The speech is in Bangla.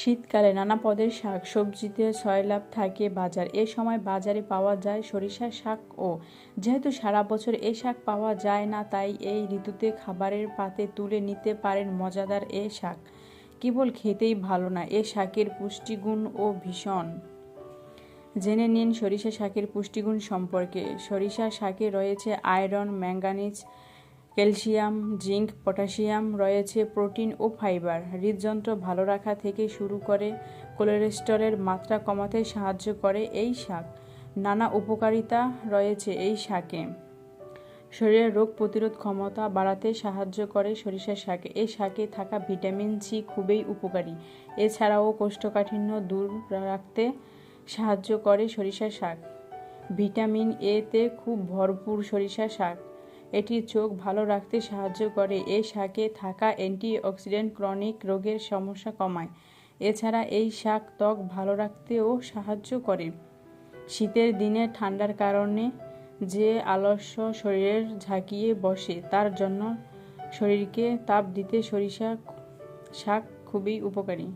শীতকালে নানা পদের শাক, সবজিতে সয়লাভ থাকে বাজার। এ সময় বাজারে পাওয়া যায় সরিষা শাক ও যেহেতু সারা বছর এই শাক পাওয়া যায় না, তাই এই ঋতুতে খাবারের পাতে তুলে নিতে পারেন মজাদার এ শাক। কেবল খেতেই ভালো না, এ শাকের পুষ্টিগুণ ও ভীষণ। জেনে নিন সরিষা শাকের পুষ্টিগুণ সম্পর্কে। সরিষা শাকে রয়েছে iron manganese calcium, zinc, potassium রয়েছে প্রোটিন ও ফাইবার। হৃদযন্ত্র ভালো রাখা থেকে শুরু করে কোলেস্টেরলের মাত্রা কমাতে সাহায্য করে এই শাক। নানা উপকারিতা রয়েছে এই শাকে। শরীরের রোগ প্রতিরোধ ক্ষমতা বাড়াতে সাহায্য করে সরিষা শাকে। এই শাকে থাকা ভিটামিন সি খুবই উপকারী। এছাড়াও কোষ্ঠকাঠিন্য দূর রাখতে সাহায্য করে সরিষা শাক। ভিটামিন এতে খুব ভরপুর সরিষা শাক। এটি চোখ ভালো রাখতে সাহায্য করে। এই শাকে থাকা অ্যান্টিঅক্সিডেন্ট ক্রনিক রোগের সমস্যা কমায়। এছাড়া এই শাক ত্বক ভালো রাখতেও সাহায্য করে। শীতের দিনে ঠান্ডার কারণে যে আলস্য শরীরের ঝাঁকিয়ে বসে, তার জন্য শরীরকে তাপ দিতে সরিষা শাক খুবই উপকারী।